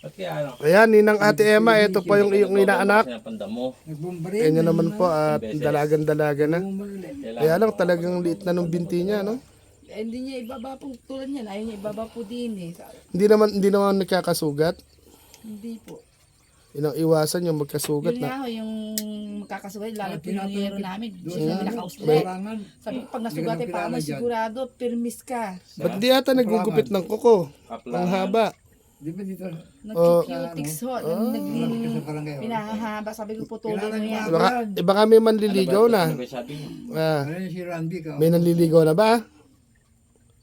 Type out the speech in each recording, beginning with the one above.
Ba't kaya ano? Ayan, ninang ate Emma, ito po yung iyong inaanak. Sinapanda mo. Nagbombaril. Kanya naman po at dalagan-dalaga na. Kaya lang talagang liit na nung binti niya, no? Eh, hindi niya ibaba po tulad niyan. Ayaw niya ibaba po din eh. Sa- Hindi naman hindi naman nagkakasugat. Hindi po. Yun ang iwasan yung magkasugat Yun na. nga ho, yung magkakasugay, lalo po yung yero namin. Hindi Doon siya sa nakausli. larangan. Sabi ko, pag nasugate pa mo, sigurado, permis ka. Ba't di ata nagugupit ng kuko? Ang haba. Di ba dito? Nagkikutics ho. Ah. Naging Sa barangay. pinahahaba. Sabi ko, putulin mo yan. Baka, eh, baka may manliligaw na. Ano ba sabi niya? Ah, Ano yun si Randy ka? may nanliligaw na ba?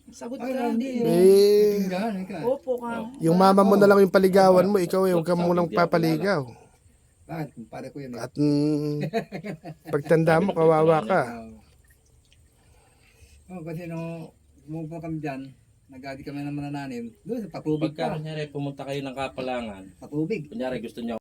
Sagot Ay, ka. Randy. Eh, Tinggahan ka. Opo ka. yung mama mo na lang yung paligawan mo, ikaw eh, huwag ka munang papaligaw. Bakit? Kumpare ko yun. eh. At mm, pagtanda mo, kawawa ka. Oo. Oh, kasi nung umupo kami dyan, nagadi kami ng manananim. Doon sa patubig Pagka pa. kunyari pumunta kayo ng kapalangan, Patubig. kunyari gusto niya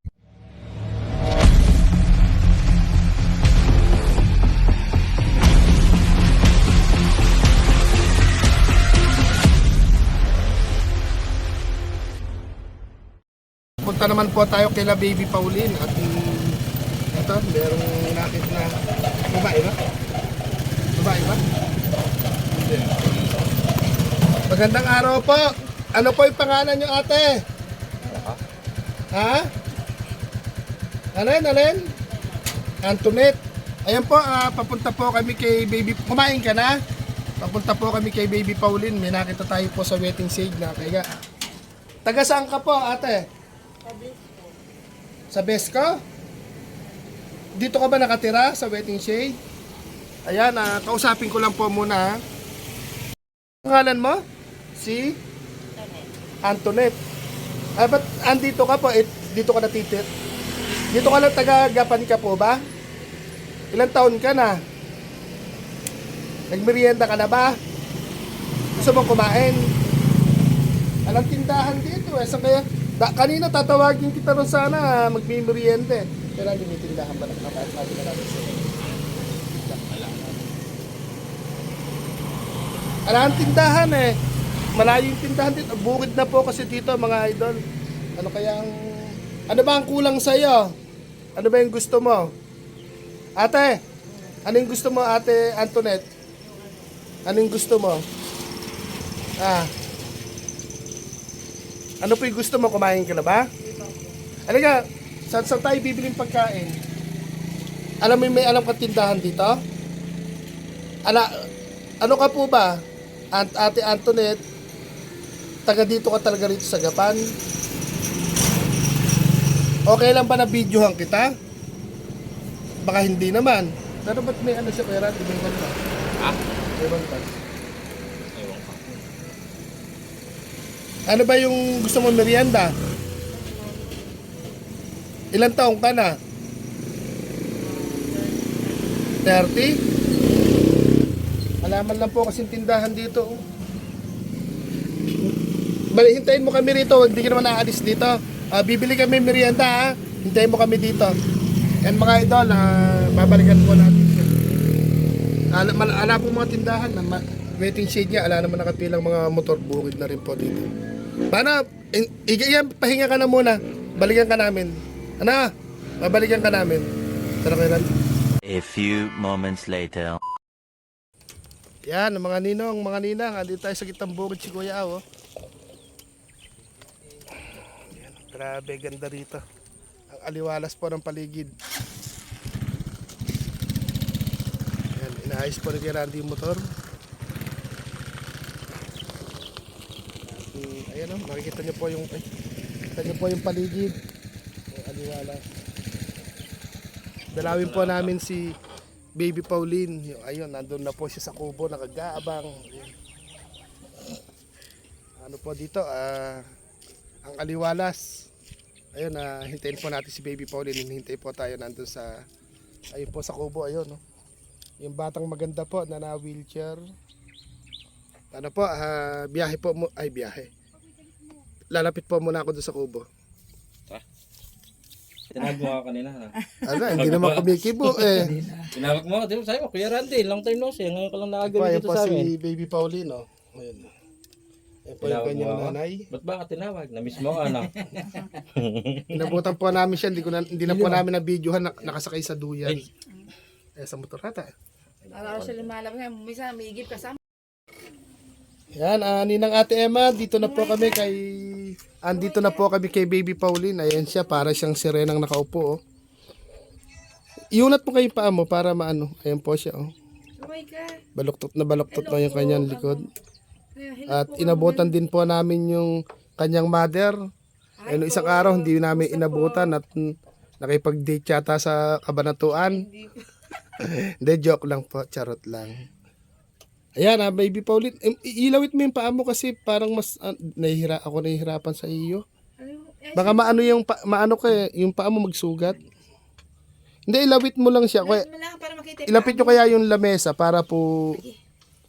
Punta naman po tayo kay La Baby Pauline at mm, ito, merong nakit na babae ba? Babae ba? Hindi. Magandang araw po. Ano po yung pangalan nyo ate? Ha? Alin, alin? Antoinette. Ayan po, ah, papunta po kami kay Baby... Kumain ka na? Papunta po kami kay Baby Pauline. May nakita tayo po sa wedding stage na kaya. Taga saan ka po ate? Sa Besco? Dito ka ba nakatira sa wedding shade? Ayan, ah, kausapin ko lang po muna. ha. Pangalan mo? Si? Antoinette. Ah, ba't andito ka po? Eh, dito ka natitit? Dito ka lang taga Gapan ka po ba? Ilang taon ka na? Nagmerienda ka na ba? Gusto mong kumain? Alam tindahan dito eh. Saan kaya? Da, kanina tatawagin kita ron sana magmimeriende. Pero hindi may tindahan ba nakakain sabi na natin sa'yo? Ala ang tindahan eh. Malayo yung tindahan dito. Bukid na po kasi dito mga idol. Ano kaya ang... Ano ba ang kulang sa'yo? Ano ba yung gusto mo? Ate, ano yung gusto mo ate Antoinette? Ano yung gusto mo? Ah, ano po yung gusto mo? Kumain ka na ba? Alaga, saan, saan tayo bibiling pagkain? Alam mo may alam ka tindahan dito? Ala, ano ka po ba? Ant, ate Antoinette, taga dito ka talaga rito sa Gapan? Okay lang ba na videohan kita? Baka hindi naman. Pero ba't may ano siya kaya Randy? May banta. Ha? May banta. Ewan ko. Ano ba yung gusto mo merienda? Ilan taong ka na? 30? Alaman lang po kasing tindahan dito. oh. Bali, hintayin mo kami rito. Hindi ka naman aalis dito. Ah, bibili kami merienda ha. Hintayin mo kami dito. And mga idol, ah, babalikan po natin siya. Ala, mal- ala po mga tindahan na ma- waiting shade niya. Ala naman nakapilang mga motor. Bukid na rin po dito. Paano? I- i- yan, pahinga ka na muna. Balikan ka namin. Ano? Babalikan ka namin. Tara kayo lang. A few moments later. Yan, mga ninong, mga ninang. Andito tayo sa gitang bukid si Kuya Aw. Oh. Yan, grabe, ganda rito. Ang aliwalas po ng paligid. Yan, inaayos po ni Kuya Randy yung motor. Ayan o, makikita niyo po yung, ay, niyo po yung paligid. Ang aliwalas. Dalawin po namin si Baby Pauline. Ayun, nandun na po siya sa kubo, nakagaabang. Ano po dito, ah, ang aliwalas. Ayun, ah, hintayin po natin si Baby Pauline. Hinintay po tayo nandun sa, ayun po sa kubo, ayun. No? Yung batang maganda po na na wheelchair. Ano po, ah, biyahe po mo, ay biyahe. Lalapit po muna ako doon sa kubo. Tinawag mo ako kanina. ha? Ano, hindi naman kumikibo eh. Tinawag mo ako. Sabi ko, Kuya Randy, long time no see. Ngayon ko lang Ito, nakagawin ayan dito po sa si amin. Baby Pauline, oh. Ayun. Yan po yung Tinawag kanyang mo ako? nanay. Ba't ba ka tinawag? Na-miss mo ano? Inabutan po namin siya, hindi, ko na, hindi na po namin na-videohan, nak- nakasakay sa duyan. Eh, sa motor ata. Araw siya lumalabas nga. Minsan may igip kasama. Yan, ah, ninang ate Emma, dito na po kami kay... Andito na po kami kay Baby Pauline. Ayan siya, para siyang sirenang nakaupo. Oh. Iunat po kayo paa mo para maano. Ayan po siya. Oh. Kamay ka. Baluktot na baluktot na yung kanyang likod. At inabutan din po namin yung kanyang mother. Ano isang araw hindi namin inabutan at nakipag-date yata sa kabanatuan. Hindi, joke lang po. Charot lang. Ayan ah, baby Pauline. Ilawit mo yung paa mo kasi parang mas ah, nahihira, ako nahihirapan sa iyo. Eh, Baka maano yung pa, maano ka eh, yung paa mo magsugat. Hindi, ilawit mo lang siya. Kaya, ilapit nyo kaya yung lamesa para po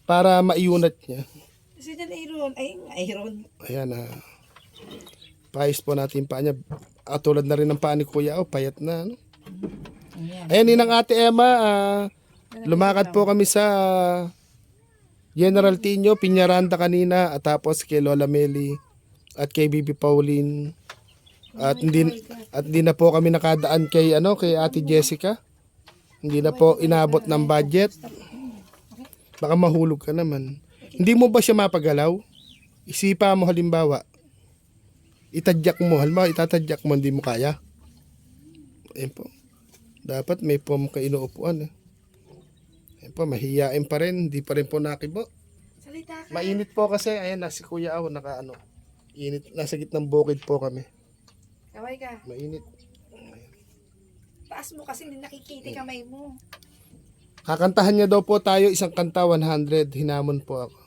para maiunat niya. Kasi dyan Aaron. Ay, Aaron. Ayan ah. Paayos po natin paa niya. Ah, tulad na rin ng paa ni Kuya. Oh, payat na. Ano? Ayan. Ayan, ninang ate Emma. ah, lumakad po kami sa General Tino, Piñaranda kanina. At tapos kay Lola Meli at kay Bibi Pauline. At hindi, at hindi na po kami nakadaan kay, ano, kay ate Jessica. Hindi na po inabot ng budget. Baka mahulog ka naman. Hindi mo ba siya mapagalaw? Isipa mo halimbawa, itadyak mo, halimbawa itatadyak mo, hindi mo kaya. Ayun po. Dapat may pom ka inuupuan. Eh. Ayun po, mahiyain pa rin, hindi pa rin po nakibo. Salita ka. Mainit po kasi, ayan na si Kuya Aw, naka ano, init, nasa gitnang bukid po kami. Kaway ka. Mainit. Taas mo kasi hindi nakikita kamay mo. Kakantahan niya daw po tayo isang kanta 100, hinamon po ako.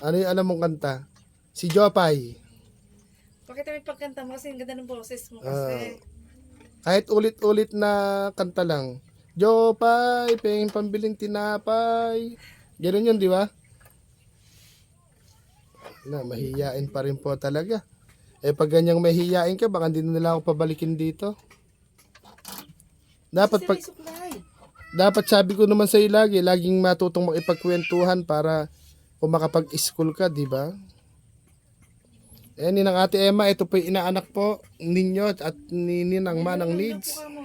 Ano yung alam mong kanta? Si Jopay. Bakit may pagkanta mo kasi ang ganda ng boses mo Ah. kasi. Kahit ulit-ulit na kanta lang. Jopay, pengin pambiling tinapay. Ganun yun, di ba? Na, mahihiyain pa rin po talaga. Eh pag ganyang mahihiyain ka, baka hindi na nila ako pabalikin dito. Dapat pag dapat sabi ko naman sa iyo lagi, laging matutong makipagkwentuhan para kung makapag-school ka, di ba? Eh, ninang ate Emma, ito po yung inaanak po ninyo at ni Ninang Manang Needs. Hello po ka mo.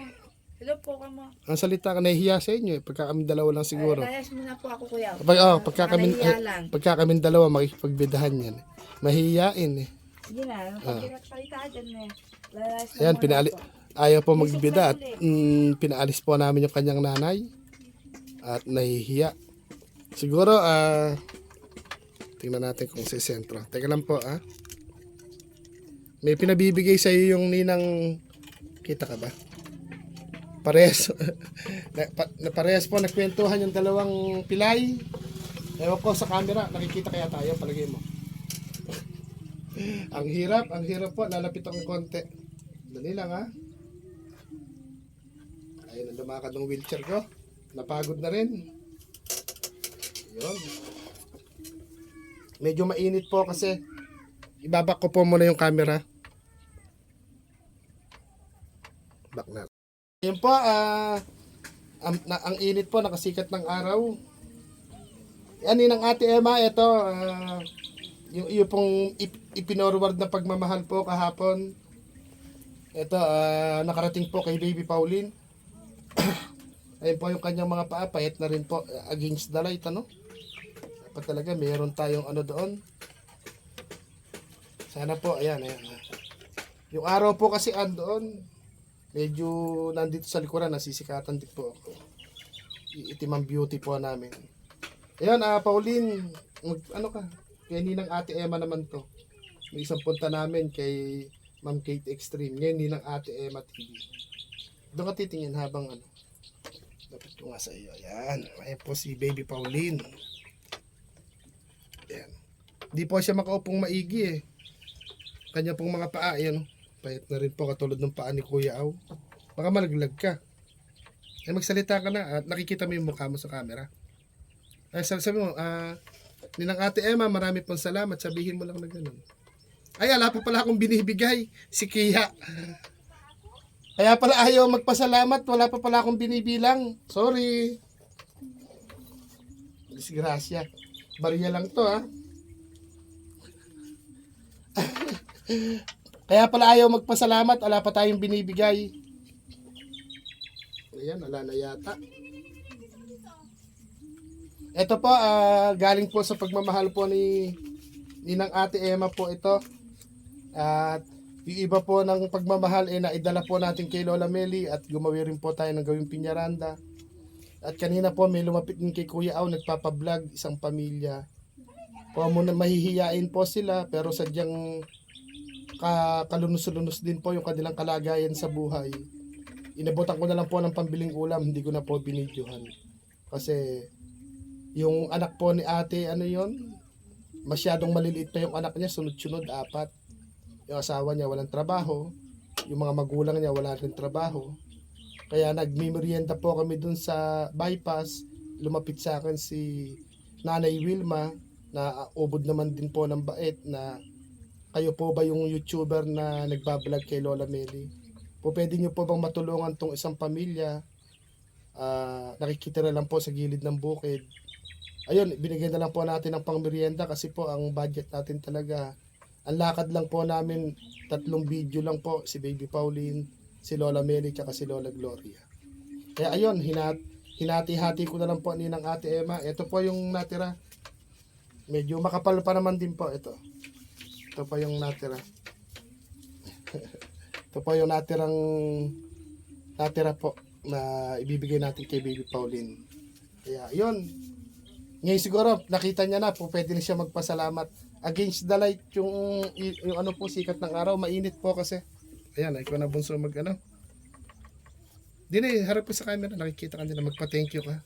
Hello po ka mo. Ang salita ka nahihiya sa inyo eh, pagka kami dalawa lang siguro. Layas mo na po ako kuya. Pag, oh, pagka kami, Nahihiya eh, lang. pagka kami dalawa, makikipagbidahan yan. Mahihiyain eh. Sige na. Pag pinagsalita dyan eh. Layas mo Ayan, muna pinali, po. ayaw po magbida at mm, pinaalis po namin yung kanyang nanay. At nahihiya. Siguro, ah, tingnan natin kung si sentro. Teka lang po, ah. May pinabibigay sa iyo yung ninang, kita ka ba? Parehas. na, pa, po, nagkwentuhan yung dalawang pilay. Ewan ko sa camera, nakikita kaya tayo, palagay mo. ang hirap, ang hirap po, lalapit akong konti. Dali lang ha. Ayun, ang lumakad ng wheelchair ko. Napagod na rin. Yun. Medyo mainit po kasi ibabak ko po muna yung camera. Back na. Yun po, ah, ang, na, ang init po, nakasikat ng araw. Yan ng ate Emma, ito, ah, yung iyo pong ip, ipinorward na pagmamahal po kahapon. Ito, ah, nakarating po kay Baby Pauline. Ayun po yung kanyang mga paa, payat na rin po against the light, ano? Dapat talaga, mayroon tayong ano doon. Sana po, ayan, ayan. Yung araw po kasi andoon, medyo nandito sa likuran, nasisikatan din po ako. Iitim ang beauty po namin. Ayan, ah, Pauline, mag, ano ka? Kaya ninang ate Emma naman to. May isang punta namin kay Ma'am Kate Extreme. Ngayon, ninang ate Emma TV. Doon ka titingin habang ano. Dapat ko nga sa iyo. Ayan. Ayan po si Baby Pauline. Ayan. Di po siya makaupong maigi eh. Kanya pong mga paa. Ayan. Payat na rin po katulad ng paa ni Kuya Aw. Baka malaglag ka. Ay magsalita ka na at nakikita mo yung mukha mo sa camera. Ay sabi, mo, ah, ninang ate Emma, marami pong salamat. Sabihin mo lang na ganun. Ay, ala pa pala akong binibigay. Si Kia. Kaya pala ayaw magpasalamat. Wala pa pala akong binibilang. Sorry. Disgrasya. Barya lang to ha. Kaya pala ayaw magpasalamat, wala pa tayong binibigay. Ayan, wala na yata. Ito po, ah, galing po sa pagmamahal po ni Ninang Ate Emma po ito. At yung iba po ng pagmamahal eh naidala po natin kay Lola Meli at gumawi rin po tayo ng gawing pinyaranda. At kanina po may lumapit din kay Kuya Aw nagpapablog isang pamilya. Po muna mahihiyain po sila pero sadyang ka kalunos-lunos din po yung kanilang kalagayan sa buhay. Inabutan ko na lang po ng pambiling ulam, hindi ko na po binidyohan. Kasi yung anak po ni ate, ano yon masyadong maliliit pa yung anak niya, sunod-sunod, apat. Yung asawa niya walang trabaho, yung mga magulang niya wala rin trabaho. Kaya nagmimerienda po kami dun sa bypass, lumapit sa akin si Nanay Wilma, na ubod naman din po ng bait na kayo po ba yung YouTuber na nagbablog kay Lola Meli? Po pwede niyo po bang matulungan tong isang pamilya? Ah, nakikitira lang po sa gilid ng bukid. Ayun, binigyan na lang po natin ng pangmerienda kasi po ang budget natin talaga. Ang lakad lang po namin, tatlong video lang po, si Baby Pauline, si Lola Meli, tsaka si Lola Gloria. Kaya ayun, hinat, hinati-hati ko na lang po ni ng Ate Emma. Ito po yung natira. Medyo makapal pa naman din po ito. Ito pa yung natira. ito po yung natirang natira po na ibibigay natin kay Baby Pauline. Kaya yun. Ngayon siguro nakita niya na po pwede na siya magpasalamat. Against the light yung, yung ano po sikat ng araw. Mainit po kasi. Ayan, ikaw na bunso mag ano. Dini, harap ko sa camera. Nakikita ka nila. Magpa-thank you ka.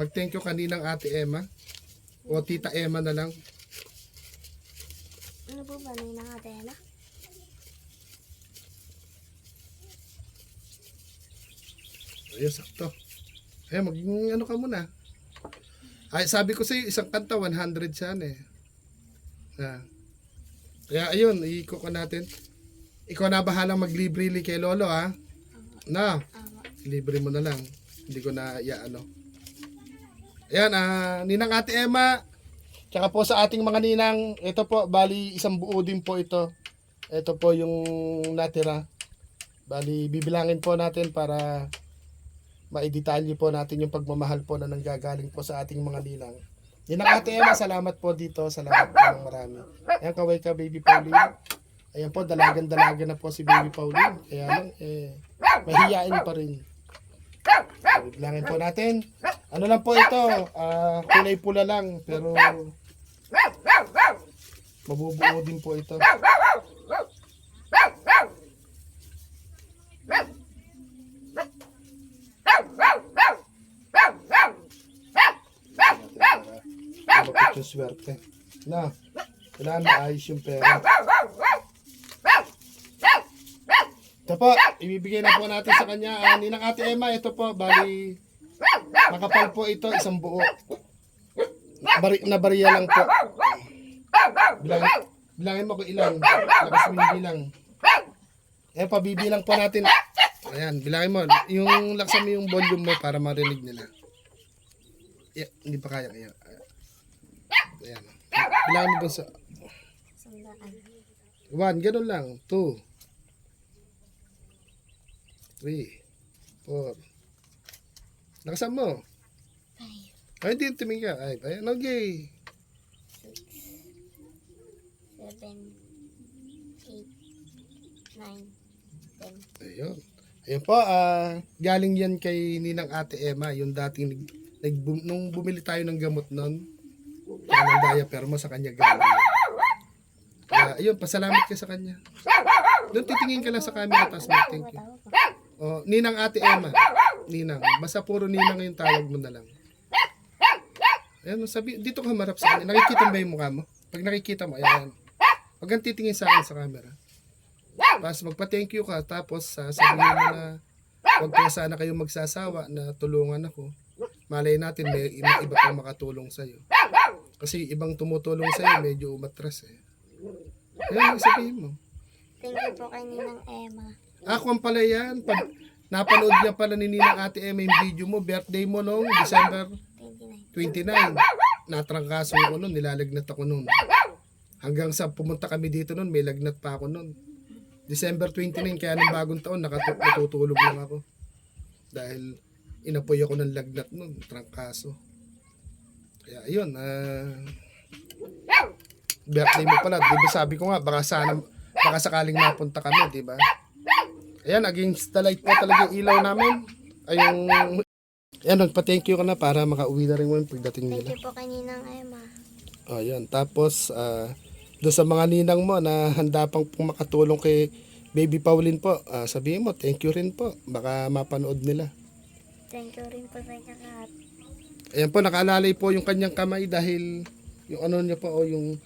Mag-thank you kaninang ate Emma. O tita Emma na lang. Ano po ba na yung nakatela? Ayun, sakto. Ayun, maging ano ka muna. Ay, sabi ko sa'yo, isang kanta, 100 siya eh. Ah. Kaya ayun, iiko ko natin. Ikaw na bahalang maglibre li kay Lolo ha. Na, libre mo na lang. Hindi ko na iya ano. Ayan, ah, ninang ate Emma. Tsaka po sa ating mga ninang, ito po, bali isang buo din po ito. Ito po yung natira. Bali, bibilangin po natin para maidetalye po natin yung pagmamahal po na nanggagaling po sa ating mga ninang. Ninang ate Emma, salamat po dito. Salamat po ng marami. Ayan, kaway ka, baby Pauline. Ayan po, dalagan-dalaga na po si baby Pauline. Kaya lang, eh, mahihain pa rin. Bilangin po natin. Ano lang po ito, ah, kulay pula lang, pero mabubuo din po ito. Bakit yung swerte? Na, kailangan maayos yung pera. Ito po, ibibigay na po natin sa kanya. Ah, ninang ate Emma, ito po, bali, makapal po ito, isang buo. Bari, na bariya lang po. Bilang, bilangin mo kung ilan. Labas mo yung. Ayan, pabibilang po natin. Ayan, bilangin mo. Yung laksan mo yung volume mo para marinig nila. Yeah, hindi pa kaya. Ayan. Ayan. Bilangin mo sa. One, ganun lang. Two. Three. Four. Nakasan mo. Five. Ay, hindi. Tumingin ka. Ay, ayan. Okay. Seven. Eight. Nine. Ten. Ayun. Ayun po. ah galing yan kay Ninang Ate Emma. Yung dating nag, nag, nung bumili tayo ng gamot nun. Kaya ng diaper mo sa kanya galing. Kaya, ayun. Pasalamat ka sa kanya. Doon titingin ka lang sa camera. Tapos mag-thank you. Oh, Ninang Ate Emma. Ninang. Basta puro Ninang yung tawag mo na lang. Ayan, sabi, dito ka marap sa kanya. Nakikita ba yung mukha mo? Pag nakikita mo, ayan. Huwag kang titingin sa akin sa camera. Tapos magpa-thank you ka, tapos uh, sabihin mo na huwag ka sana kayong magsasawa na tulungan ako. Malay natin, may, may iba pang makatulong sa'yo. Kasi ibang tumutulong sa'yo, medyo umatras eh. Ayan, sabihin mo. Thank you po kay Ninang Emma. Ako ang pala yan. Pag napanood niya pala ni Ninang Ate Emma yung video mo, birthday mo noong December 29. 29. Natrangkaso ko noon, nilalagnat ako noon. Hanggang sa pumunta kami dito noon, may lagnat pa ako noon. December 29, kaya nung bagong taon, nakatu- natutulog lang ako. Dahil inapoy ako ng lagnat noon, trangkaso. Kaya ayun, ah... birthday mo pala, di sabi ko nga, baka sana, baka sakaling mapunta kami, di ba? Ayan, against the light po talaga yung ilaw namin. Ay, yung... Ayan, nagpa-thank you ka na para makauwi na rin mo yung pagdating Thank nila. you po kay Ninang Emma. O, yan. Tapos, ah, doon sa mga ninang mo na handa pang makatulong kay Baby Pauline po, ah, sabihin mo, thank you rin po. Baka mapanood nila. Thank you rin po sa inyo lahat. Ayan po, nakaalalay po yung kanyang kamay dahil yung ano niya po, o yung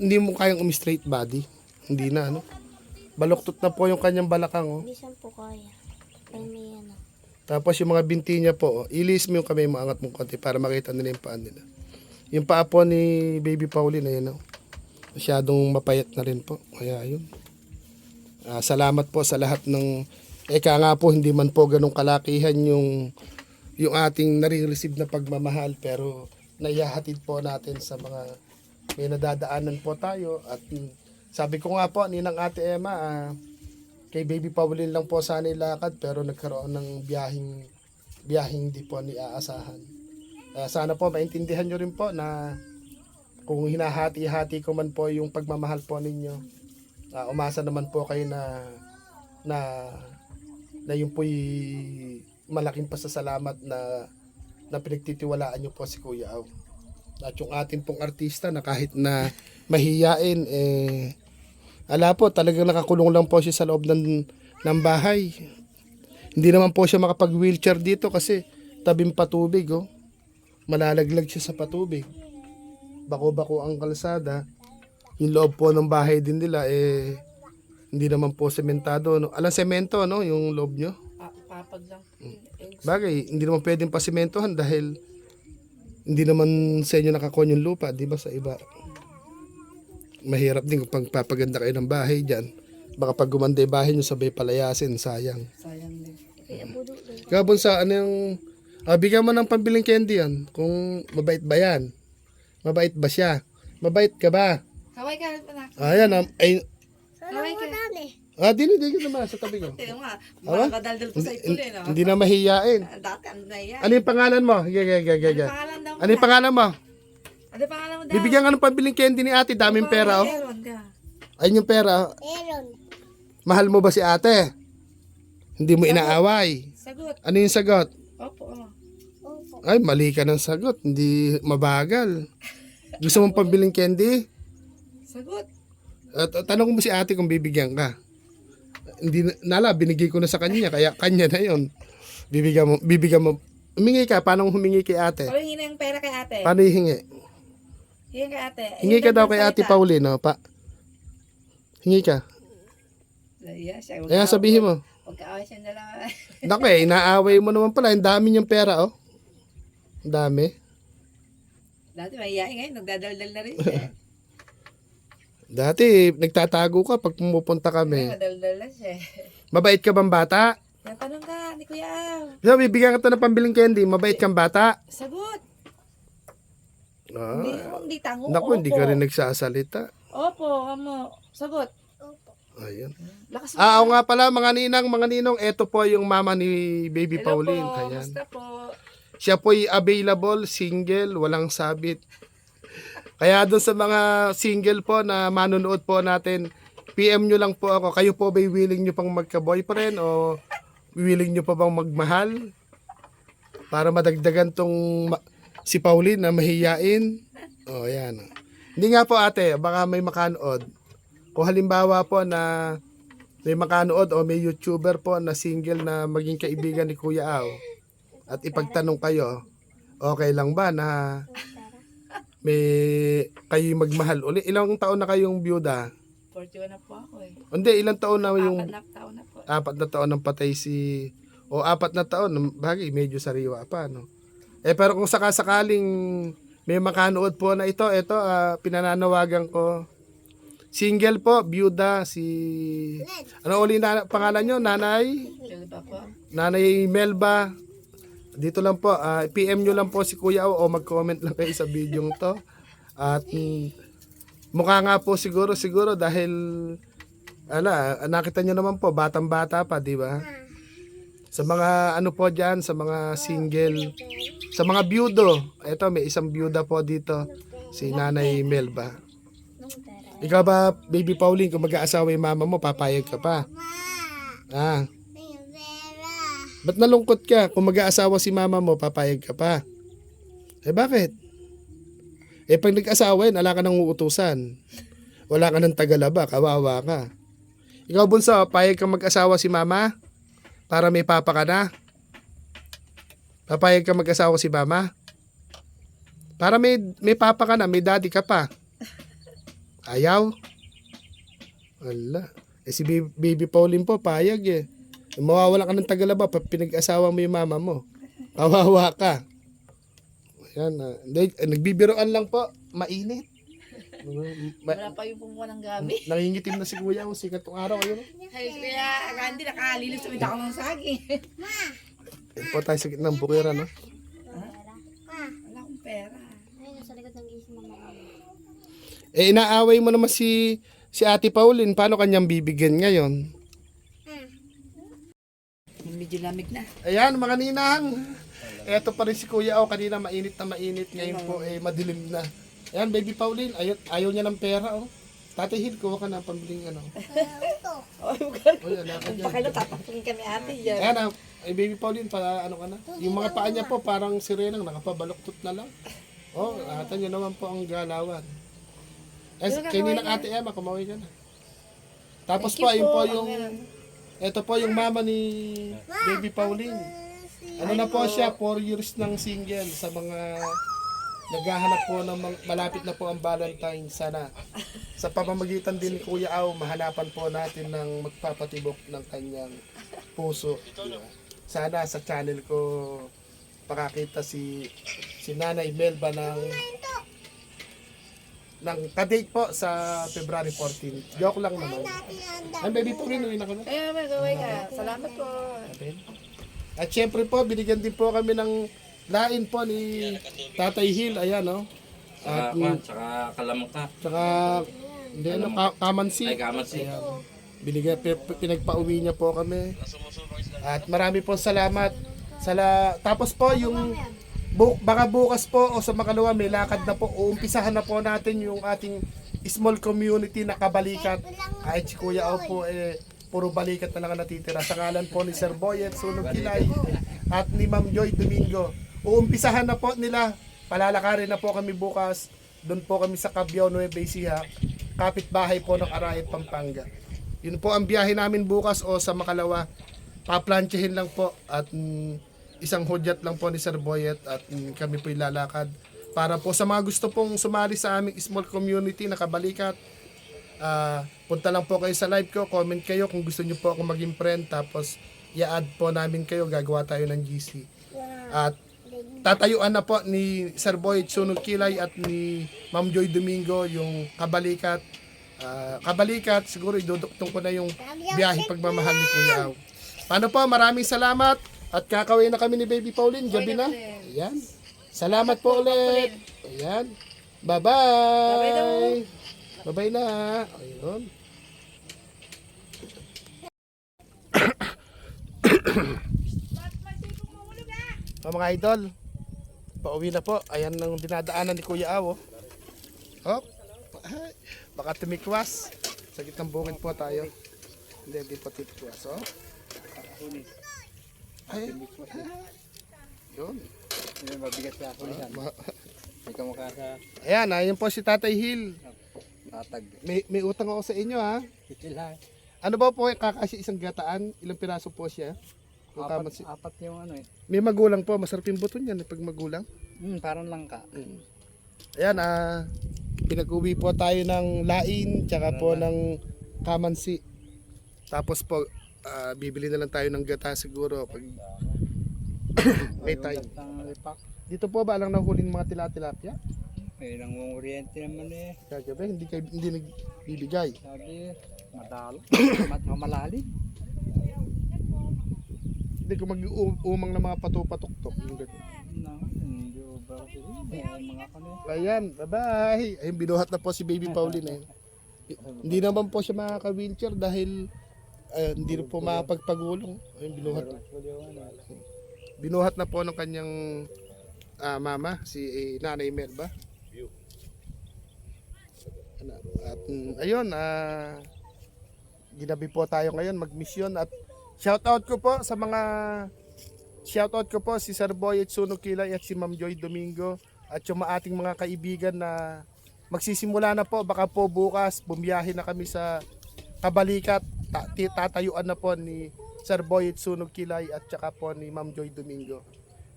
hindi mo kayang umi-straight body. Hindi na, ano. Baluktot na po yung kanyang balakang, oh. Hindi saan po kaya. Kay may ano. Tapos yung mga binti niya po, oh, ilis mo yung kamay mo, angat mo konti para makita nila yung paa nila. Yung paa po ni Baby Pauline, ayun, oh. Masyadong mapayat na rin po. Kaya yun. Ah, salamat po sa lahat ng eka nga po hindi man po ganong kalakihan yung yung ating nare-receive na pagmamahal pero naihahatid po natin sa mga may nadadaanan po tayo at sabi ko nga po ninang Ate Emma ah, kay Baby Pauline lang po sana ilakad pero nagkaroon ng biyahing biyahing di po ni aasahan. Kaya sana po maintindihan nyo rin po na kung hinahati-hati ko man po yung pagmamahal po ninyo, ah, umasa naman po kayo na na na yung po'y malaking pasasalamat na na pinagtitiwalaan nyo po si Kuya Aw. At yung atin pong artista na kahit na mahiyain, eh, ala po, talagang nakakulong lang po siya sa loob ng, ng bahay. Hindi naman po siya makapag-wheelchair dito kasi tabing patubig, oh. Malalaglag siya sa patubig. Bako-bako ang kalsada. Yung loob po ng bahay din nila, eh, hindi naman po sementado. No? Alang semento, no? Yung loob nyo. Pa- papag lang. Bagay, hindi naman pwedeng pasimentohan dahil hindi naman sa inyo nakakon yung lupa, di ba sa iba? Mahirap din kung pagpapaganda kayo ng bahay dyan. Baka pag gumanda yung bahay nyo, sabay palayasin, sayang. sayang din. Gabon sa ano yung, ah, bigyan mo ng pambiling candy yan. Kung mabait ba yan? Mabait ba siya? Mabait ka ba? Kaway ka pa na. Ayan, ah, ay, Kaway ka. ah, dili, dili naman sa tabi ko. Mo nga. Awa? Makakadaldal po sa Hindi, ituloy, no? hindi na mahiyain. Ah, Dati, ano na yan? Ano yung pangalan mo? Sige, sige, sige, Ano sige. pangalan daw mo? Ano yung pangalan mo? Ano pangalan mo daw? Bibigyan ka ng pambiling candy ni ate, daming pera, oh. Meron ka. Ayun yung pera. oh. Meron. Mahal mo ba si ate? Hindi mo inaaway. Sagot. Ano yung sagot? Opo. oh. Opo. Ay, mali ka ng sagot. Hindi mabagal. Gusto mong pambiling candy? Sagot. At, at tanong mo si ate kung bibigyan ka. Hindi na- nala, binigay ko na sa kanya, kaya kanya na yon. Bibigyan mo, bibigyan mo. Humingi ka, paano humingi kay ate? Kaway hingi ng pera kay ate. Paano hihingi? Hingi kay ate. Hingi ka daw kay ate Pauline, no? Pa. Hingi ka. Yeah, siya. Kaya sabihin mo. Huwag ka away siya na lang. Naku eh, inaaway mo naman pala. Ang dami niyang pera, oh. Ang dami. Dati mahihain ngayon, nagdadaldal na rin siya. Dati, nagtatago ka pag pumupunta kami. Madaldal na siya. Mabait ka bang bata? Natanong ka ni Kuya Aw. So, bibigyan ka to ng pambiling candy. Mabait kang bata? Sagot. Ah, Hindi, hindi tango. naku, hindi Opo. ka rin nagsasalita. Opo, amo. Sagot. Opo. Ayun. Lakas mo. Ah, oo nga pala, mga ninang, mga ninong, eto po yung mama ni Baby Hello Pauline. po, Ayan. Musta po? Siya po'y available, single, walang sabit. Kaya doon sa mga single po na manunood po natin, PM nyo lang po ako. Kayo po ba'y willing nyo pang magka-boyfriend o willing nyo pa bang magmahal? Para madagdagan tong ma- si Pauline na mahiyain. O, oh, yan. Hindi nga po ate, baka may makanood. Kung halimbawa po na may makanood o may YouTuber po na single na maging kaibigan ni Kuya Aw at ipagtanong kayo, okay lang ba na may kayo magmahal uli? Ilang taon na kayong byuda? 41 na po ako eh. Hindi, ilang taon na Apat yung na taon na po. apat na taon nang patay si o apat na taon, bagay medyo sariwa pa no. Eh pero kung sakasakaling may makanood po na ito, ito ah, pinananawagan ko single po, byuda si ano uli na pangalan nyo? Nanay? Kailan ba po? Nanay Melba, dito lang po, ah, PM nyo lang po si Kuya o, o mag-comment lang kayo sa video to. At mm, Mukha nga po siguro, siguro dahil, ala, nakita nyo naman po, batang-bata pa, di ba? Sa mga ano po dyan, sa mga single, sa mga byudo. Ito, may isang byuda po dito, si Nanay Melba. Ikaw ba, baby Pauline, kung mag-aasawa yung mama mo, papayag ka pa? Ah, ba't nalungkot ka? Kung mag-aasawa si mama mo, papayag ka pa? Eh bakit? Eh pag nag-asawa yun, ala ka ng uutusan. Wala ka ng tagalaba, kawawa ka. Ikaw bunso, papayag ka mag-asawa si mama? Para may papa ka na? Papayag ka mag-asawa si mama? Para may, may papa ka na, may daddy ka pa. Ayaw? Wala. Eh si baby, Pauline po, payag eh. Mawawala ka ng tagalaba pag pinag-asawa mo yung mama mo. Kawawa ka. Ayan, ah. Hindi, eh, nagbibiroan lang po. Mainit. Ma- Wala pa yung pumuha ng gabi. nangingitim na si kuya. Oh, sikat tong araw. Ayun. oh. Ay, kaya Randy, nakalilis sa ako ng saging. Ayun po tayo sa gitna ng bukira, no? Wala akong pera. Ayun, nasa likod ng gising mama. Eh, inaaway mo naman si si Ate Pauline. Paano kanyang bibigyan ngayon? Medyo lamig na. Ayan, mga ninang. Eto pa rin si Kuya O. Kanina mainit na mainit. Ngayon po, eh, madilim na. Ayan, baby Pauline. Ayaw, ayaw niya ng pera, oh. Tatay Hil, kuha ka na pambiling ano. Ay, Uy, ala ka dyan. Pakala, tapakin kami ate dyan. Ayan, ah, eh, baby Pauline, para ano ka na? Yung mga paa niya po, parang sirenang nakapabaluktot na lang. Oh, ata niyo naman po ang galawan. Eh, kay Ninang Ate Emma, kumaway ka na. Tapos po, ayun po yung, ito po yung mama ni baby Pauline. Ano na po siya, 4 years ng single sa mga naghahanap po ng malapit na po ang Valentine. Sana sa pamamagitan din ni Kuya Au, mahanapan po natin ng magpapatibok ng kanyang puso. Sana sa channel ko pakakita si si Nanay Melba ng ng kadate po sa February 14. Joke lang naman. Ay, baby po rin, uwi na. Ay, magaway ka. Salamat po. At syempre po, binigyan din po kami ng lain po ni Tatay Hill. Ayan, no? Saka, At, kwan, saka kalamangka. Tsaka, hindi, ano, ka- kamansi. Ay, kamansi. Binigyan, pi- pi- pinagpauwi niya po kami. At marami po salamat. Sala, tapos po, yung bu, baka bukas po o sa makalawa may lakad na po. Uumpisahan na po natin yung ating small community na kabalikat. Kahit si Kuya Au po, eh, puro balikat na lang ang natitira. Sa ngalan po ni Sir Boyet, Sunog Kilay, at ni Ma'am Joy Domingo. Uumpisahan na po nila. Palalakarin na po kami bukas. Doon po kami sa Cabiao, Nueva Ecija. Kapitbahay po ng Arayat, Pampanga. Yun po ang biyahe namin bukas o sa Makalawa. Paplantyahin lang po at mm, isang hudyat lang po ni Sir Boyet at mm, kami po ilalakad. Para po sa mga gusto pong sumali sa aming small community na kabalikat, ah, punta lang po kayo sa live ko, comment kayo kung gusto niyo po ako maging friend tapos i-add po namin kayo, gagawa tayo ng GC. At tatayuan na po ni Sir Boy Sunog Kilay at ni Ma'am Joy Domingo yung kabalikat. Ah, kabalikat, siguro iduduktong ko na yung biyahe pagmamahal ni Kuya Au. Paano po, maraming salamat at kakawin na kami ni Baby Pauline, gabi na. Ayan. Salamat po ulit. Ayan. Bye-bye. Bye-bye na. Ayun. Oh, mga idol, pauwi na po. Ayan ang dinadaanan ni Kuya Awo. Hop. Baka tumikwas. Sa gitnang bukid po tayo. Hindi, hindi po tumikwas. Oh. Ay. Yun. Mabigat sa. Ma- May kamukha sa Ayan, ayun po si Tatay Hill. tatag. May, may utang ako sa inyo ha. Sila. Ano ba po kakasya isang gataan? Ilang piraso po siya? Tama Apat, si- apat yung ano eh. May magulang po, masarap yung buto niyan pag magulang. Hmm, parang langka. Ayan, ah, pinag-uwi po tayo ng lain, tsaka po ng kamansi. Tapos po, ah, bibili na lang tayo ng gata siguro pag may time. Lipak. Dito po ba lang nahuling mga tila-tilapia? May nang oriente naman eh. Kagabi, hindi kayo hindi nagbibigay. Sabi, madalo. Mat malalim. Hindi ko mag-uumang ng mga ganun. No. Ayan, bye-bye. Ayun, binuhat na po si Baby Pauline. Eh. Hindi naman po siya makaka-wheelchair dahil eh, hindi po makapagpagulong. Ayun, binuhat. Binuhat na po ng kanyang ah, mama, si eh, Nanay Melba. Ano, At mm, ayun, ah, ginabi po tayo ngayon magmisyon at shoutout ko po sa mga shoutout ko po si Sir Boy at Suno Kilay at si Ma'am Joy Domingo at yung ating mga kaibigan na magsisimula na po. Baka po bukas bumiyahe na kami sa Kabalikat. Tatayuan na po ni Sir Boy at Suno Kilay at saka po ni Ma'am Joy Domingo.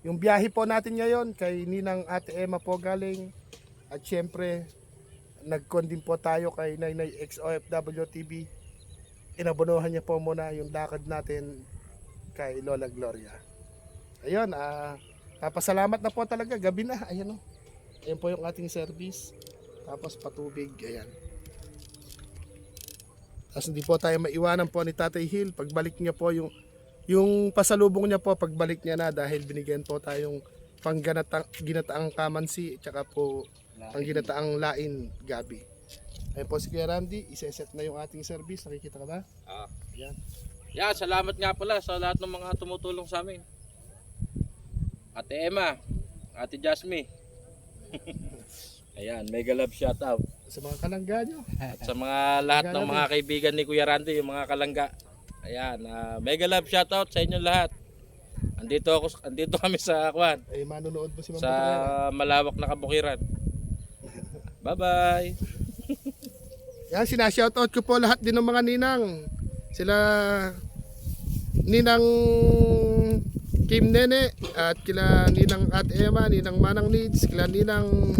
Yung biyahe po natin ngayon kay Ninang Ate Emma po galing at syempre nagkon din po tayo kay Nainay XOFW TV inabonohan niya po muna yung lakad natin kay Lola Gloria. Ayun, ah, papasalamat na po talaga, gabi na, ayan o. Ayan po yung ating service. Tapos patubig, ayan. Tapos hindi po tayo maiwanan po ni Tatay Hill. Pagbalik niya po yung, yung pasalubong niya po, pagbalik niya na dahil binigyan po tayong pangginataang ginataang kamansi, tsaka po ang ginataang lain gabi. Ayun po si Kuya Randy, iseset na yung ating service. Nakikita ka ba? Yan, salamat nga pala sa lahat ng mga tumutulong sa amin. Ate Emma, Ate Jasmine. Ayan, mega love shout out. Sa mga kalangga nyo. At sa mga lahat ng mga kaibigan ni Kuya Randy, yung mga kalangga. Ayan, ah, mega love shout out sa inyo lahat. Andito ako, andito kami sa Kwan, Ay, manonood mo si Ma'am sa malawak na kabukiran. Bye-bye. Yan, sinashoutout ko po lahat din ng mga ninang. Sila Ninang Kim Nene at kila Ninang At Emma, Ninang Manang Needs, kila Ninang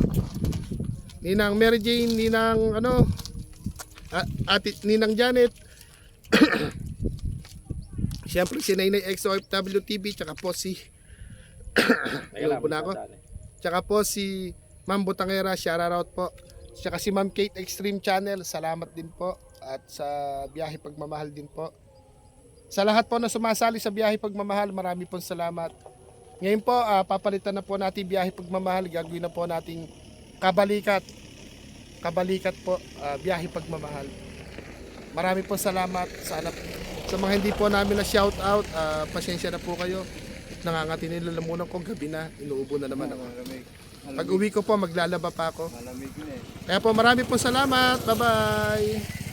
Ninang Mary Jane, Ninang ano a- Ate Ninang Janet. Siyempre si Nainay XOFW TV tsaka po si Ayun po na ako. Tsaka po si Ma'am Butangera, shoutout po. Tsaka si Ma'am Kate Extreme Channel, salamat din po. At sa biyahe pagmamahal din po. Sa lahat po na sumasali sa biyahe pagmamahal, marami pong salamat. Ngayon po, ah, papalitan na po natin biyahe pagmamahal. Gagawin na po nating kabalikat. Kabalikat po, ah, biyahe pagmamahal. Marami po salamat. Sana sa mga hindi po namin na shout out, ah, pasensya na po kayo. Nangangati nilalamunan ko gabi na, inuubo na naman ako. Pag uwi ko po, maglalaba pa ako. Malamig na eh. Kaya po marami po salamat. Bye-bye.